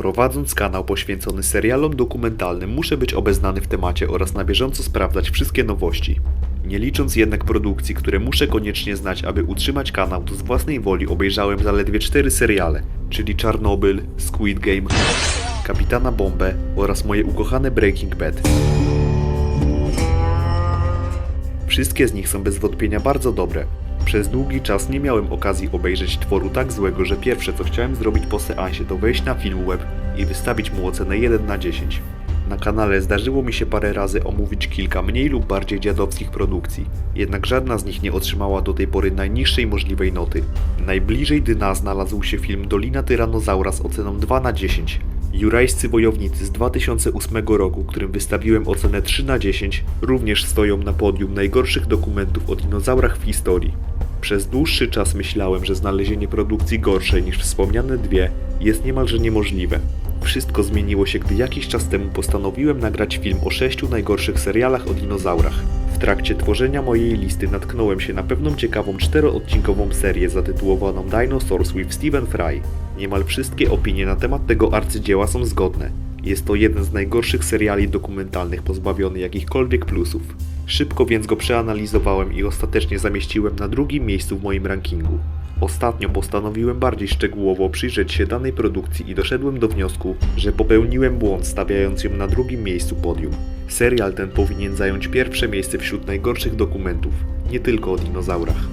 Prowadząc kanał poświęcony serialom dokumentalnym, muszę być obeznany w temacie oraz na bieżąco sprawdzać wszystkie nowości. Nie licząc jednak produkcji, które muszę koniecznie znać, aby utrzymać kanał, to z własnej woli obejrzałem zaledwie cztery seriale, czyli Czarnobyl, Squid Game, Kapitana Bombę oraz moje ukochane Breaking Bad. Wszystkie z nich są bez wątpienia bardzo dobre. Przez długi czas nie miałem okazji obejrzeć tworu tak złego, że pierwsze co chciałem zrobić po seansie to wejść na Filmweb i wystawić mu ocenę 1 na 10. Na kanale zdarzyło mi się parę razy omówić kilka mniej lub bardziej dziadowskich produkcji, jednak żadna z nich nie otrzymała do tej pory najniższej możliwej noty. Najbliżej dna znalazł się film Dolina Tyranozaura z oceną 2 na 10. Jurajscy Wojownicy z 2008 roku, którym wystawiłem ocenę 3 na 10, również stoją na podium najgorszych dokumentów o dinozaurach w historii. Przez dłuższy czas myślałem, że znalezienie produkcji gorszej niż wspomniane dwie jest niemalże niemożliwe. Wszystko zmieniło się, gdy jakiś czas temu postanowiłem nagrać film o sześciu najgorszych serialach o dinozaurach. W trakcie tworzenia mojej listy natknąłem się na pewną ciekawą czteroodcinkową serię zatytułowaną Dinosaurs with Stephen Fry. Niemal wszystkie opinie na temat tego arcydzieła są zgodne. Jest to jeden z najgorszych seriali dokumentalnych pozbawiony jakichkolwiek plusów. Szybko więc go przeanalizowałem i ostatecznie zamieściłem na drugim miejscu w moim rankingu. Ostatnio postanowiłem bardziej szczegółowo przyjrzeć się danej produkcji i doszedłem do wniosku, że popełniłem błąd stawiając ją na drugim miejscu podium. Serial ten powinien zająć pierwsze miejsce wśród najgorszych dokumentów, nie tylko o dinozaurach.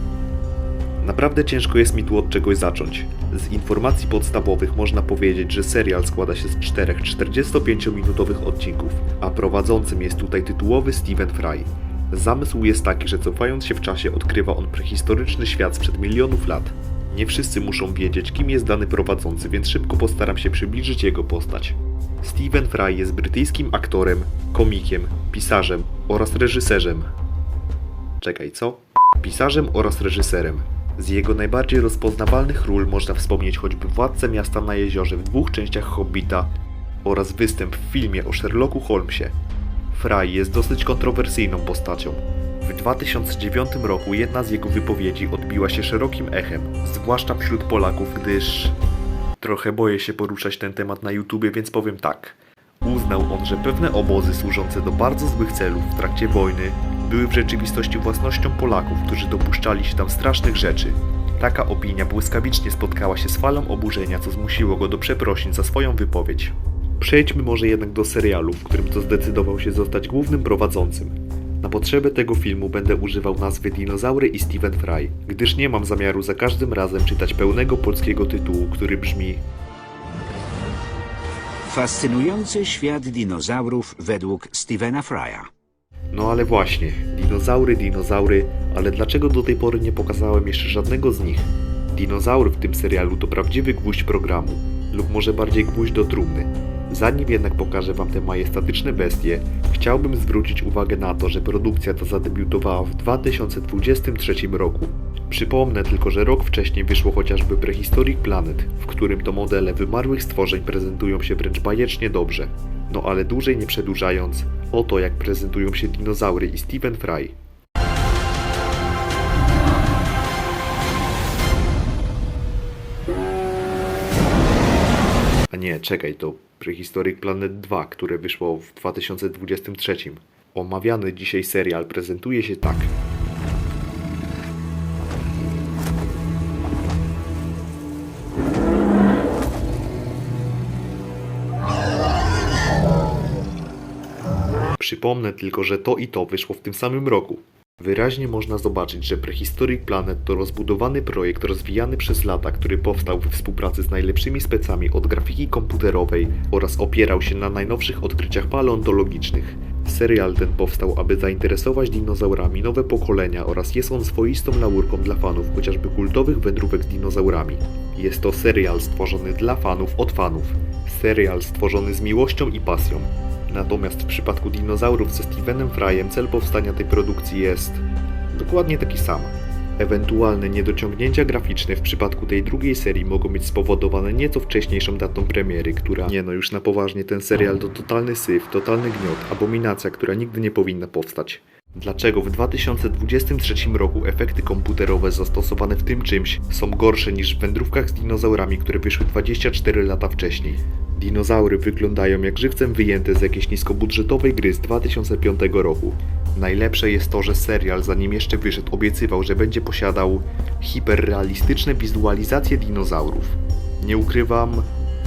Naprawdę ciężko jest mi tu od czegoś zacząć. Z informacji podstawowych można powiedzieć, że serial składa się z czterech 45-minutowych odcinków, a prowadzącym jest tutaj tytułowy Stephen Fry. Zamysł jest taki, że cofając się w czasie odkrywa on prehistoryczny świat sprzed milionów lat. Nie wszyscy muszą wiedzieć, kim jest dany prowadzący, więc szybko postaram się przybliżyć jego postać. Stephen Fry jest brytyjskim aktorem, komikiem, pisarzem oraz reżyserem. Czekaj, co? Pisarzem oraz reżyserem. Z jego najbardziej rozpoznawalnych ról można wspomnieć choćby Władcę Miasta na Jeziorze w dwóch częściach Hobbita oraz występ w filmie o Sherlocku Holmesie. Fry jest dosyć kontrowersyjną postacią. W 2009 roku jedna z jego wypowiedzi odbiła się szerokim echem, zwłaszcza wśród Polaków, gdyż... Trochę boję się poruszać ten temat na YouTubie, więc powiem tak. Uznał on, że pewne obozy służące do bardzo złych celów w trakcie wojny były w rzeczywistości własnością Polaków, którzy dopuszczali się tam strasznych rzeczy. Taka opinia błyskawicznie spotkała się z falą oburzenia, co zmusiło go do przeprosin za swoją wypowiedź. Przejdźmy może jednak do serialu, w którym to zdecydował się zostać głównym prowadzącym. Na potrzeby tego filmu będę używał nazwy Dinozaury i Stephen Fry, gdyż nie mam zamiaru za każdym razem czytać pełnego polskiego tytułu, który brzmi Fascynujący świat dinozaurów według Stevena Fry'a. No ale właśnie, dinozaury, dinozaury, ale dlaczego do tej pory nie pokazałem jeszcze żadnego z nich? Dinozaury w tym serialu to prawdziwy gwóźdź programu, lub może bardziej gwóźdź do trumny. Zanim jednak pokażę wam te majestatyczne bestie, chciałbym zwrócić uwagę na to, że produkcja ta zadebiutowała w 2023 roku. Przypomnę tylko, że rok wcześniej wyszło chociażby Prehistoric Planet, w którym to modele wymarłych stworzeń prezentują się wręcz bajecznie dobrze. No ale dłużej nie przedłużając, oto jak prezentują się dinozaury i Stephen Fry. A nie, czekaj, to Prehistoric Planet 2, które wyszło w 2023. Omawiany dzisiaj serial prezentuje się tak. Przypomnę tylko, że to i to wyszło w tym samym roku. Wyraźnie można zobaczyć, że Prehistoric Planet to rozbudowany projekt rozwijany przez lata, który powstał we współpracy z najlepszymi specami od grafiki komputerowej oraz opierał się na najnowszych odkryciach paleontologicznych. Serial ten powstał, aby zainteresować dinozaurami nowe pokolenia oraz jest on swoistą laurką dla fanów chociażby kultowych wędrówek z dinozaurami. Jest to serial stworzony dla fanów od fanów. Serial stworzony z miłością i pasją. Natomiast w przypadku dinozaurów ze Stevenem Fryem cel powstania tej produkcji jest dokładnie taki sam. Ewentualne niedociągnięcia graficzne w przypadku tej drugiej serii mogą być spowodowane nieco wcześniejszą datą premiery, która... Nie no, już na poważnie, ten serial to totalny syf, totalny gniot, abominacja, która nigdy nie powinna powstać. Dlaczego w 2023 roku efekty komputerowe zastosowane w tym czymś są gorsze niż w wędrówkach z dinozaurami, które wyszły 24 lata wcześniej? Dinozaury wyglądają jak żywcem wyjęte z jakiejś niskobudżetowej gry z 2005 roku. Najlepsze jest to, że serial zanim jeszcze wyszedł obiecywał, że będzie posiadał hiperrealistyczne wizualizacje dinozaurów. Nie ukrywam,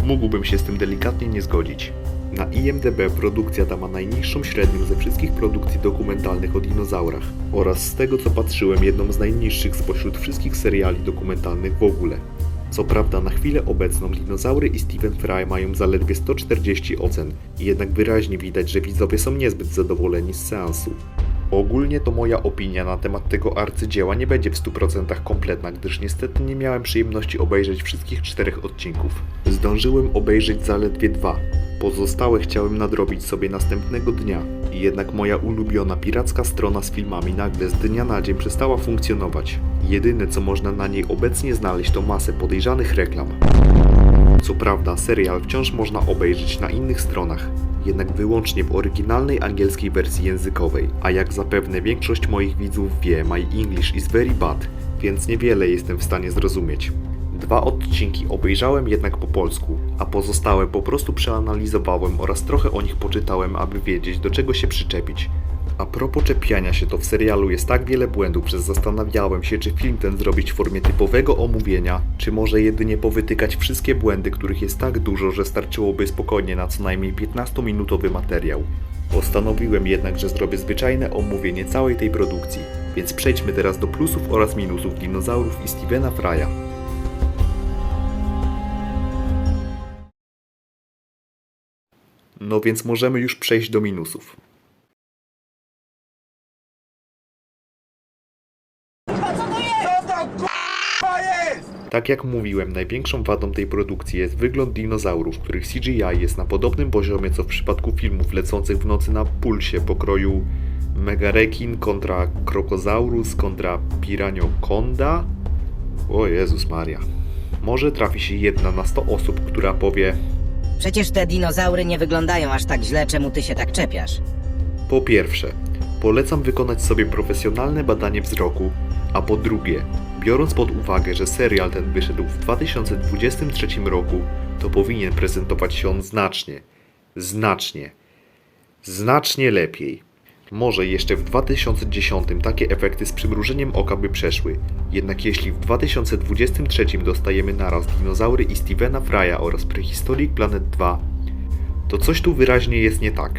mógłbym się z tym delikatnie nie zgodzić. Na IMDb produkcja ta ma najniższą średnią ze wszystkich produkcji dokumentalnych o dinozaurach oraz z tego co patrzyłem jedną z najniższych spośród wszystkich seriali dokumentalnych w ogóle. Co prawda na chwilę obecną dinozaury i Stephen Fry mają zaledwie 140 ocen, jednak wyraźnie widać, że widzowie są niezbyt zadowoleni z seansu. Ogólnie to moja opinia na temat tego arcydzieła nie będzie w 100% kompletna, gdyż niestety nie miałem przyjemności obejrzeć wszystkich czterech odcinków. Zdążyłem obejrzeć zaledwie dwa. Pozostałe chciałem nadrobić sobie następnego dnia. Jednak moja ulubiona piracka strona z filmami nagle z dnia na dzień przestała funkcjonować. Jedyne co można na niej obecnie znaleźć to masę podejrzanych reklam. Co prawda, serial wciąż można obejrzeć na innych stronach, jednak wyłącznie w oryginalnej angielskiej wersji językowej. A jak zapewne większość moich widzów wie, my English is very bad, więc niewiele jestem w stanie zrozumieć. Dwa odcinki obejrzałem jednak po polsku, a pozostałe po prostu przeanalizowałem oraz trochę o nich poczytałem, aby wiedzieć do czego się przyczepić. A propos czepiania się, to w serialu jest tak wiele błędów, że zastanawiałem się, czy film ten zrobić w formie typowego omówienia, czy może jedynie powytykać wszystkie błędy, których jest tak dużo, że starczyłoby spokojnie na co najmniej 15-minutowy materiał. Postanowiłem jednak, że zrobię zwyczajne omówienie całej tej produkcji, więc przejdźmy teraz do plusów oraz minusów dinozaurów i Stevena Frya. No więc możemy już przejść do minusów. Tak jak mówiłem, największą wadą tej produkcji jest wygląd dinozaurów, których CGI jest na podobnym poziomie co w przypadku filmów lecących w nocy na pulsie pokroju Megarekin kontra Krokozaurus kontra Piraniokonda. O Jezus Maria. Może trafi się jedna na 100 osób, która powie Przecież te dinozaury nie wyglądają aż tak źle, czemu ty się tak czepiasz? Po pierwsze, polecam wykonać sobie profesjonalne badanie wzroku, a po drugie, biorąc pod uwagę, że serial ten wyszedł w 2023 roku, to powinien prezentować się on znacznie, znacznie, znacznie lepiej. Może jeszcze w 2010 takie efekty z przymrużeniem oka by przeszły, jednak jeśli w 2023 dostajemy naraz dinozaury i Stevena Frya oraz Prehistoric Planet 2, to coś tu wyraźnie jest nie tak.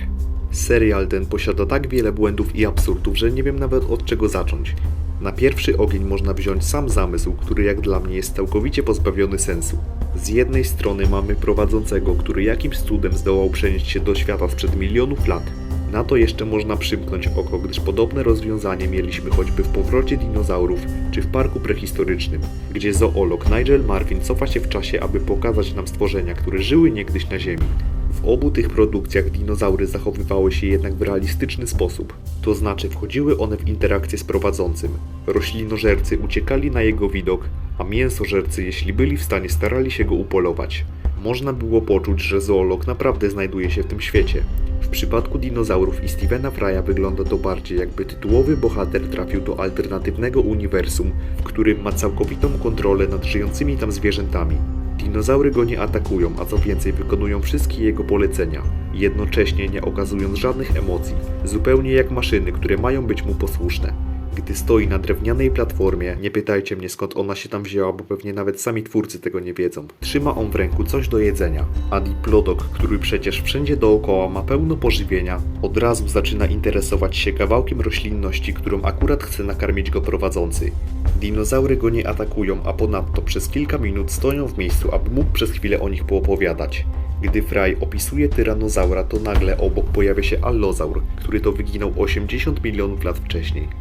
Serial ten posiada tak wiele błędów i absurdów, że nie wiem nawet od czego zacząć. Na pierwszy ogień można wziąć sam zamysł, który jak dla mnie jest całkowicie pozbawiony sensu. Z jednej strony mamy prowadzącego, który jakimś cudem zdołał przenieść się do świata sprzed milionów lat. Na to jeszcze można przymknąć oko, gdyż podobne rozwiązanie mieliśmy choćby w powrocie dinozaurów czy w parku prehistorycznym, gdzie zoolog Nigel Marvin cofa się w czasie, aby pokazać nam stworzenia, które żyły niegdyś na Ziemi. W obu tych produkcjach dinozaury zachowywały się jednak w realistyczny sposób, to znaczy wchodziły one w interakcję z prowadzącym. Roślinożercy uciekali na jego widok, a mięsożercy, jeśli byli w stanie, starali się go upolować. Można było poczuć, że zoolog naprawdę znajduje się w tym świecie. W przypadku dinozaurów i Stevena Frya wygląda to bardziej jakby tytułowy bohater trafił do alternatywnego uniwersum, w którym ma całkowitą kontrolę nad żyjącymi tam zwierzętami. Dinozaury go nie atakują, a co więcej wykonują wszystkie jego polecenia, jednocześnie nie okazując żadnych emocji, zupełnie jak maszyny, które mają być mu posłuszne. Gdy stoi na drewnianej platformie, nie pytajcie mnie skąd ona się tam wzięła, bo pewnie nawet sami twórcy tego nie wiedzą. Trzyma on w ręku coś do jedzenia, a Diplodok, który przecież wszędzie dookoła ma pełno pożywienia, od razu zaczyna interesować się kawałkiem roślinności, którą akurat chce nakarmić go prowadzący. Dinozaury go nie atakują, a ponadto przez kilka minut stoją w miejscu, aby mógł przez chwilę o nich poopowiadać. Gdy Fry opisuje tyranozaura, to nagle obok pojawia się allozaur, który to wyginął 80 milionów lat wcześniej.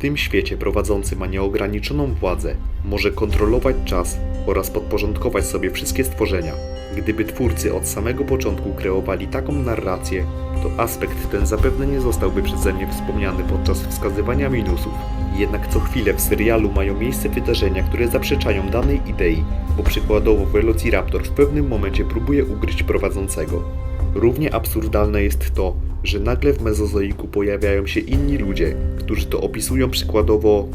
Tym świecie prowadzący ma nieograniczoną władzę, może kontrolować czas oraz podporządkować sobie wszystkie stworzenia. Gdyby twórcy od samego początku kreowali taką narrację, to aspekt ten zapewne nie zostałby przeze mnie wspomniany podczas wskazywania minusów. Jednak co chwilę w serialu mają miejsce wydarzenia, które zaprzeczają danej idei, bo przykładowo Velociraptor w pewnym momencie próbuje ugryźć prowadzącego. Równie absurdalne jest to, że nagle w mezozoiku pojawiają się inni ludzie, którzy to opisują przykładowo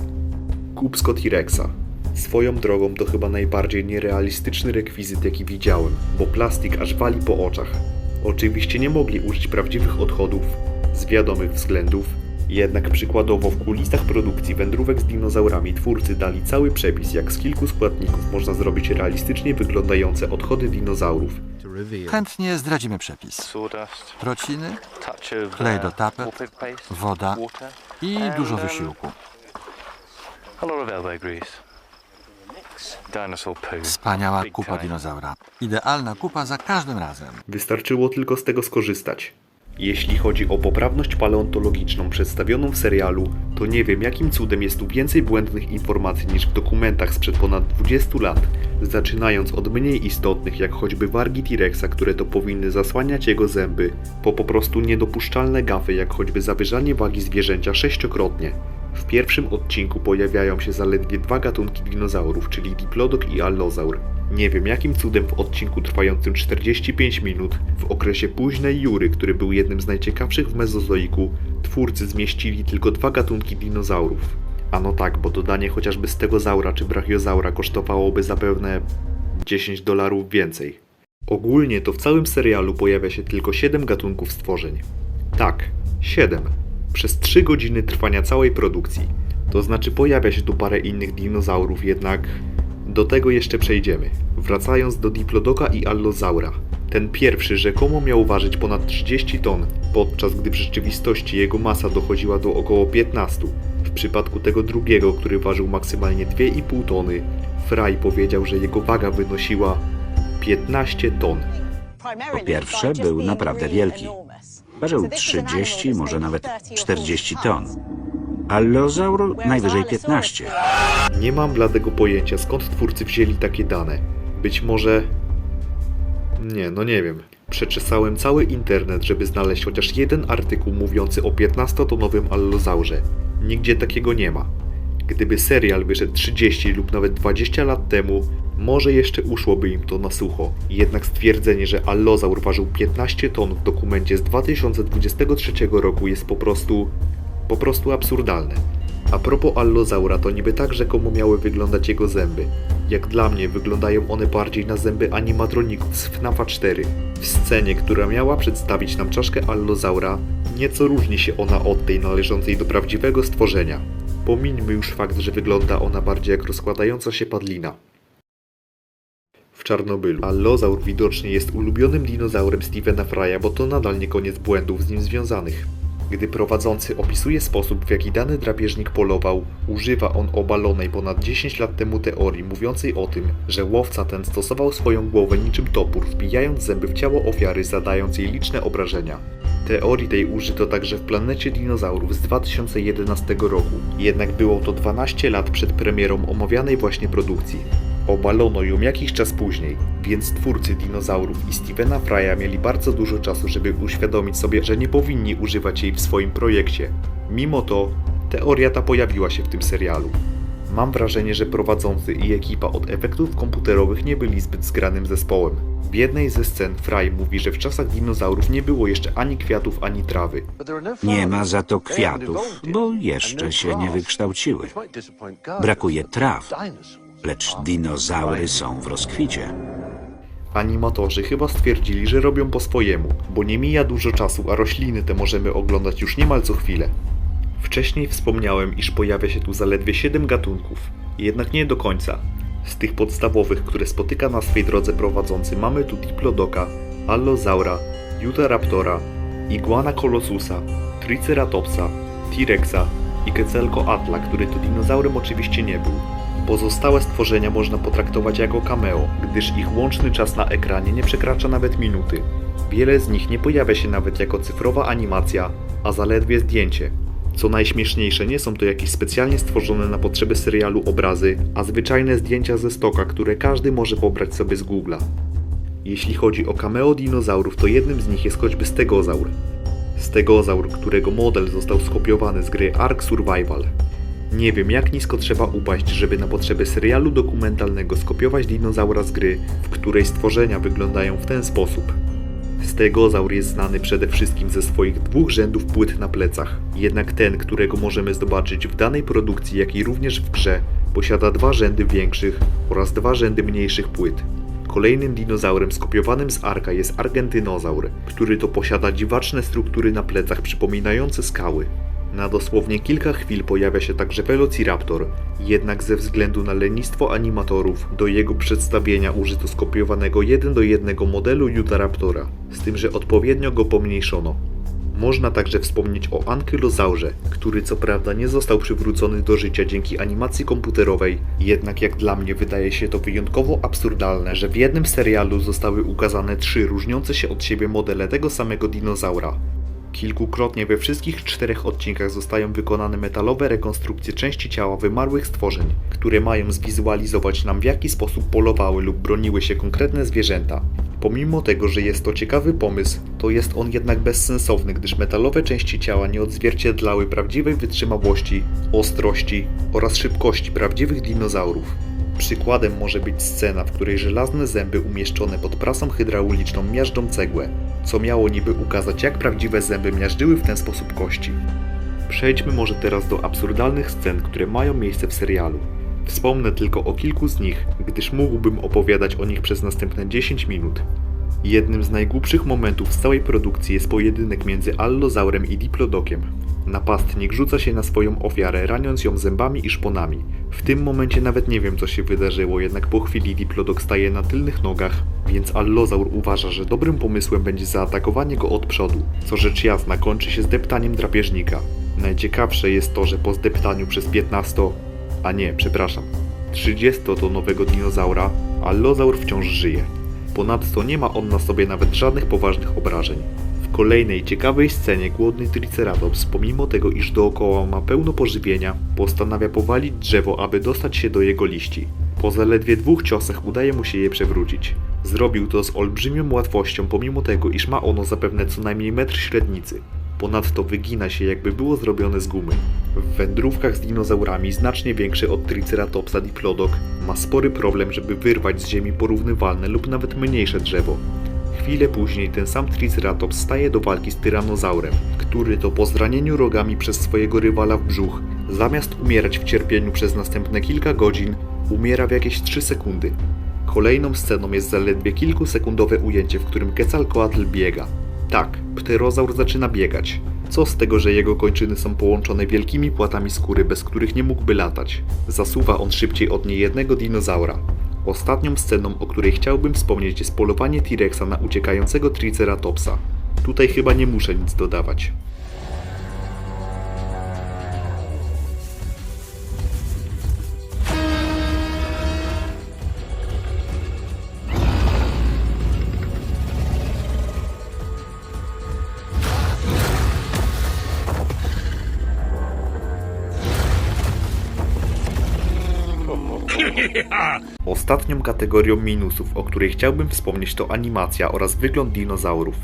Kubsko T-Rexa. Swoją drogą to chyba najbardziej nierealistyczny rekwizyt jaki widziałem, bo plastik aż wali po oczach. Oczywiście nie mogli użyć prawdziwych odchodów, z wiadomych względów, jednak przykładowo w kulisach produkcji wędrówek z dinozaurami twórcy dali cały przepis jak z kilku składników można zrobić realistycznie wyglądające odchody dinozaurów. Chętnie zdradzimy przepis. Prociny Klej uh, do tapet, wallpaper paste, woda i dużo um, wysiłku. Wspaniała kupa dinozaura. Idealna kupa za każdym razem. Wystarczyło tylko z tego skorzystać. Jeśli chodzi o poprawność paleontologiczną przedstawioną w serialu, to nie wiem jakim cudem jest tu więcej błędnych informacji niż w dokumentach sprzed ponad 20 lat, zaczynając od mniej istotnych jak choćby wargi T-Rexa, które to powinny zasłaniać jego zęby, po po prostu niedopuszczalne gafy jak choćby zawyżanie wagi zwierzęcia sześciokrotnie. W pierwszym odcinku pojawiają się zaledwie dwa gatunki dinozaurów, czyli Diplodok i Allozaur. Nie wiem jakim cudem w odcinku trwającym 45 minut, w okresie późnej Jury, który był jednym z najciekawszych w Mezozoiku, twórcy zmieścili tylko dwa gatunki dinozaurów. A no tak, bo dodanie chociażby stegozaura czy brachiozaura kosztowałoby zapewne 10 dolarów więcej. Ogólnie to w całym serialu pojawia się tylko 7 gatunków stworzeń. Tak, 7. Przez 3 godziny trwania całej produkcji. To znaczy pojawia się tu parę innych dinozaurów, jednak do tego jeszcze przejdziemy. Wracając do Diplodoka i Allozaura. Ten pierwszy rzekomo miał ważyć ponad 30 ton, podczas gdy w rzeczywistości jego masa dochodziła do około 15. W przypadku tego drugiego, który ważył maksymalnie 2,5 tony, Fry powiedział, że jego waga wynosiła 15 ton. Po pierwsze, był naprawdę wielki. Ważył 30, może nawet 40 ton. Allozaur najwyżej 15. Nie mam bladego pojęcia skąd twórcy wzięli takie dane. Być może. Nie, no nie wiem. Przeczesałem cały internet, żeby znaleźć chociaż jeden artykuł mówiący o 15-tonowym allozaurze. Nigdzie takiego nie ma. Gdyby serial wyszedł 30 lub nawet 20 lat temu, może jeszcze uszłoby im to na sucho. Jednak stwierdzenie, że allozaur ważył 15 ton w dokumencie z 2023 roku jest po prostu po prostu absurdalne. A propos Allozaura, to niby tak rzekomo miały wyglądać jego zęby. Jak dla mnie wyglądają one bardziej na zęby animatroników z FNAFa 4. W scenie, która miała przedstawić nam czaszkę Allozaura, nieco różni się ona od tej należącej do prawdziwego stworzenia. Pomińmy już fakt, że wygląda ona bardziej jak rozkładająca się padlina. W Czarnobylu. Allozaur widocznie jest ulubionym dinozaurem Stevena Frya, bo to nadal nie koniec błędów z nim związanych. Gdy prowadzący opisuje sposób, w jaki dany drapieżnik polował, używa on obalonej ponad 10 lat temu teorii mówiącej o tym, że łowca ten stosował swoją głowę niczym topór, wbijając zęby w ciało ofiary, zadając jej liczne obrażenia. Teorii tej użyto także w Planecie Dinozaurów z 2011 roku, jednak było to 12 lat przed premierą omawianej właśnie produkcji. Obalono ją jakiś czas później, więc twórcy dinozaurów i Stevena Frya mieli bardzo dużo czasu, żeby uświadomić sobie, że nie powinni używać jej w swoim projekcie. Mimo to, teoria ta pojawiła się w tym serialu. Mam wrażenie, że prowadzący i ekipa od efektów komputerowych nie byli zbyt zgranym zespołem. W jednej ze scen Fry mówi, że w czasach dinozaurów nie było jeszcze ani kwiatów, ani trawy. Nie ma za to kwiatów, bo jeszcze się nie wykształciły. Brakuje traw, lecz dinozaury są w rozkwicie. Animatorzy chyba stwierdzili, że robią po swojemu, bo nie mija dużo czasu, a rośliny te możemy oglądać już niemal co chwilę. Wcześniej wspomniałem, iż pojawia się tu zaledwie 7 gatunków, jednak nie do końca. Z tych podstawowych, które spotyka na swej drodze prowadzący, mamy tu Diplodoka, Allozaura, Utahraptora, Iguana colossusa, Triceratopsa, T-Rexa i Quetzalcoatla, który to dinozaurem oczywiście nie był. Pozostałe stworzenia można potraktować jako cameo, gdyż ich łączny czas na ekranie nie przekracza nawet minuty. Wiele z nich nie pojawia się nawet jako cyfrowa animacja, a zaledwie zdjęcie. Co najśmieszniejsze, nie są to jakieś specjalnie stworzone na potrzeby serialu obrazy, a zwyczajne zdjęcia ze stoka, które każdy może pobrać sobie z Google'a. Jeśli chodzi o cameo dinozaurów, to jednym z nich jest choćby stegozaur. Stegozaur, którego model został skopiowany z gry Ark Survival. Nie wiem jak nisko trzeba upaść, żeby na potrzeby serialu dokumentalnego skopiować dinozaura z gry, w której stworzenia wyglądają w ten sposób. Stegozaur jest znany przede wszystkim ze swoich dwóch rzędów płyt na plecach, jednak ten, którego możemy zobaczyć w danej produkcji, jak i również w grze, Posiada dwa rzędy większych oraz dwa rzędy mniejszych płyt. Kolejnym dinozaurem skopiowanym z Arka jest Argentynozaur, który to posiada dziwaczne struktury na plecach przypominające skały. Na dosłownie kilka chwil pojawia się także Velociraptor, jednak ze względu na lenistwo animatorów do jego przedstawienia użyto skopiowanego 1 do 1 modelu Utahraptora, z tym że odpowiednio go pomniejszono. Można także wspomnieć o ankylozaurze, który co prawda nie został przywrócony do życia dzięki animacji komputerowej, jednak jak dla mnie wydaje się to wyjątkowo absurdalne, że w jednym serialu zostały ukazane trzy różniące się od siebie modele tego samego dinozaura. Kilkukrotnie we wszystkich czterech odcinkach zostają wykonane metalowe rekonstrukcje części ciała wymarłych stworzeń, które mają zwizualizować nam w jaki sposób polowały lub broniły się konkretne zwierzęta. Pomimo tego, że jest to ciekawy pomysł, to jest on jednak bezsensowny, gdyż metalowe części ciała nie odzwierciedlały prawdziwej wytrzymałości, ostrości oraz szybkości prawdziwych dinozaurów. Przykładem może być scena, w której żelazne zęby umieszczone pod prasą hydrauliczną miażdżą cegłę, co miało niby ukazać jak prawdziwe zęby miażdżyły w ten sposób kości. Przejdźmy może teraz do absurdalnych scen, które mają miejsce w serialu. Wspomnę tylko o kilku z nich, gdyż mógłbym opowiadać o nich przez następne 10 minut. Jednym z najgłupszych momentów z całej produkcji jest pojedynek między Allozaurem i Diplodokiem. Napastnik rzuca się na swoją ofiarę, raniąc ją zębami i szponami. W tym momencie nawet nie wiem co się wydarzyło, jednak po chwili Diplodok staje na tylnych nogach, więc Allozaur uważa, że dobrym pomysłem będzie zaatakowanie go od przodu, co rzecz jasna kończy się zdeptaniem drapieżnika. Najciekawsze jest to, że po zdeptaniu przez 15, a nie, przepraszam, 30-tonowego dinozaura, Allozaur wciąż żyje. Ponadto nie ma on na sobie nawet żadnych poważnych obrażeń. Kolejnej ciekawej scenie głodny Triceratops, pomimo tego iż dookoła ma pełno pożywienia, postanawia powalić drzewo, aby dostać się do jego liści. Po zaledwie dwóch ciosach udaje mu się je przewrócić. Zrobił to z olbrzymią łatwością, pomimo tego iż ma ono zapewne co najmniej metr średnicy. Ponadto wygina się jakby było zrobione z gumy. W wędrówkach z dinozaurami znacznie większy od Triceratopsa Diplodok ma spory problem, żeby wyrwać z ziemi porównywalne lub nawet mniejsze drzewo. Chwilę później ten sam Triceratops staje do walki z Tyrannozaurem, który to po zranieniu rogami przez swojego rywala w brzuch, zamiast umierać w cierpieniu przez następne kilka godzin, umiera w jakieś 3 sekundy. Kolejną sceną jest zaledwie kilkusekundowe ujęcie, w którym Quetzalcoatl biega. Tak, pterozaur zaczyna biegać. Co z tego, że jego kończyny są połączone wielkimi płatami skóry, bez których nie mógłby latać? Zasuwa on szybciej od niejednego dinozaura. Ostatnią sceną, o której chciałbym wspomnieć jest polowanie T-Rexa na uciekającego Triceratopsa. Tutaj chyba nie muszę nic dodawać. Ostatnią kategorią minusów, o której chciałbym wspomnieć to animacja oraz wygląd dinozaurów.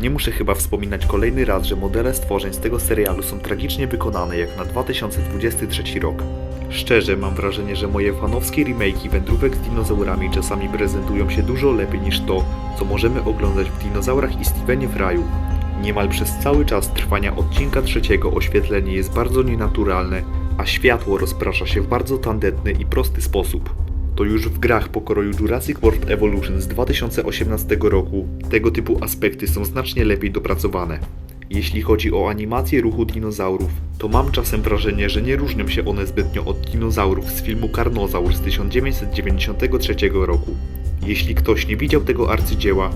Nie muszę chyba wspominać kolejny raz, że modele stworzeń z tego serialu są tragicznie wykonane jak na 2023 rok. Szczerze mam wrażenie, że moje fanowskie remake'i wędrówek z dinozaurami czasami prezentują się dużo lepiej niż to, co możemy oglądać w Dinozaurach i Stevenie w raju. Niemal przez cały czas trwania odcinka trzeciego oświetlenie jest bardzo nienaturalne, a światło rozprasza się w bardzo tandetny i prosty sposób. To już w grach pokroju Jurassic World Evolution z 2018 roku tego typu aspekty są znacznie lepiej dopracowane. Jeśli chodzi o animację ruchu dinozaurów, to mam czasem wrażenie, że nie różnią się one zbytnio od dinozaurów z filmu Karnozaur z 1993 roku. Jeśli ktoś nie widział tego arcydzieła,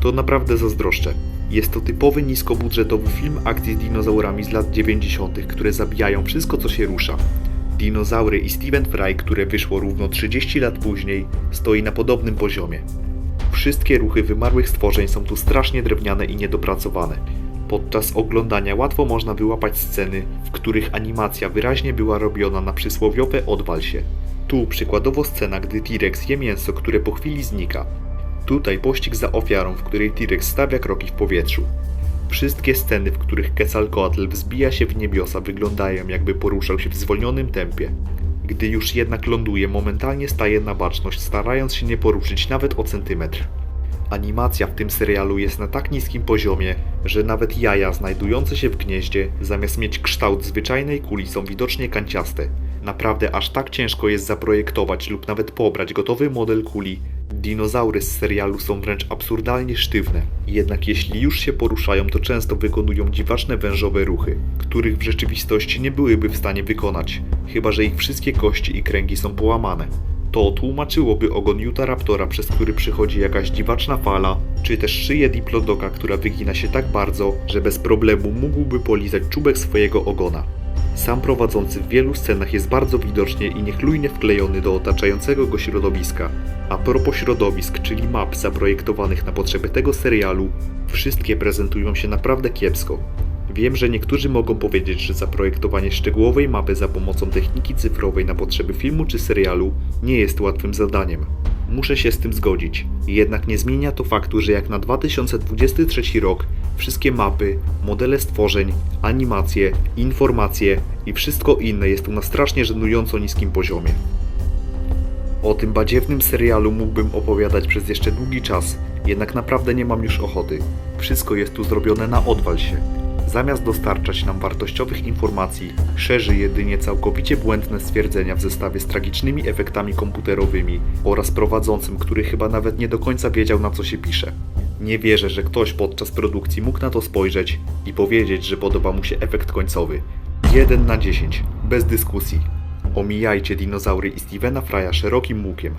to naprawdę zazdroszczę. Jest to typowy niskobudżetowy film akcji z dinozaurami z lat 90., które zabijają wszystko co się rusza. Dinozaury i Steven Fry, które wyszło równo 30 lat później, stoi na podobnym poziomie. Wszystkie ruchy wymarłych stworzeń są tu strasznie drewniane i niedopracowane. Podczas oglądania łatwo można wyłapać sceny, w których animacja wyraźnie była robiona na przysłowiowe odwal się. Tu przykładowo scena, gdy T-Rex je mięso, które po chwili znika. Tutaj pościg za ofiarą, w której T-Rex stawia kroki w powietrzu. Wszystkie sceny, w których Quetzalcoatl wzbija się w niebiosa, wyglądają jakby poruszał się w zwolnionym tempie. Gdy już jednak ląduje, momentalnie staje na baczność, starając się nie poruszyć nawet o centymetr. Animacja w tym serialu jest na tak niskim poziomie, że nawet jaja znajdujące się w gnieździe, zamiast mieć kształt zwyczajnej kuli, są widocznie kanciaste. Naprawdę aż tak ciężko jest zaprojektować lub nawet pobrać gotowy model kuli. Dinozaury z serialu są wręcz absurdalnie sztywne. Jednak jeśli już się poruszają, to często wykonują dziwaczne wężowe ruchy, których w rzeczywistości nie byłyby w stanie wykonać, chyba że ich wszystkie kości i kręgi są połamane. To tłumaczyłoby ogon Raptora, przez który przychodzi jakaś dziwaczna fala, czy też szyję Diplodoka, która wygina się tak bardzo, że bez problemu mógłby polizać czubek swojego ogona. Sam prowadzący w wielu scenach jest bardzo widocznie i niechlujnie wklejony do otaczającego go środowiska. A propos środowisk, czyli map zaprojektowanych na potrzeby tego serialu, wszystkie prezentują się naprawdę kiepsko. Wiem, że niektórzy mogą powiedzieć, że zaprojektowanie szczegółowej mapy za pomocą techniki cyfrowej na potrzeby filmu czy serialu nie jest łatwym zadaniem. Muszę się z tym zgodzić, jednak nie zmienia to faktu, że jak na 2023 rok wszystkie mapy, modele stworzeń, animacje, informacje i wszystko inne jest tu na strasznie żenująco niskim poziomie. O tym badziewnym serialu mógłbym opowiadać przez jeszcze długi czas, jednak naprawdę nie mam już ochoty. Wszystko jest tu zrobione na odwal się. Zamiast dostarczać nam wartościowych informacji, szerzy jedynie całkowicie błędne stwierdzenia w zestawie z tragicznymi efektami komputerowymi oraz prowadzącym, który chyba nawet nie do końca wiedział na co się pisze. Nie wierzę, że ktoś podczas produkcji mógł na to spojrzeć i powiedzieć, że podoba mu się efekt końcowy. 1 na 10, bez dyskusji. Omijajcie dinozaury i Stevena Frya szerokim łukiem.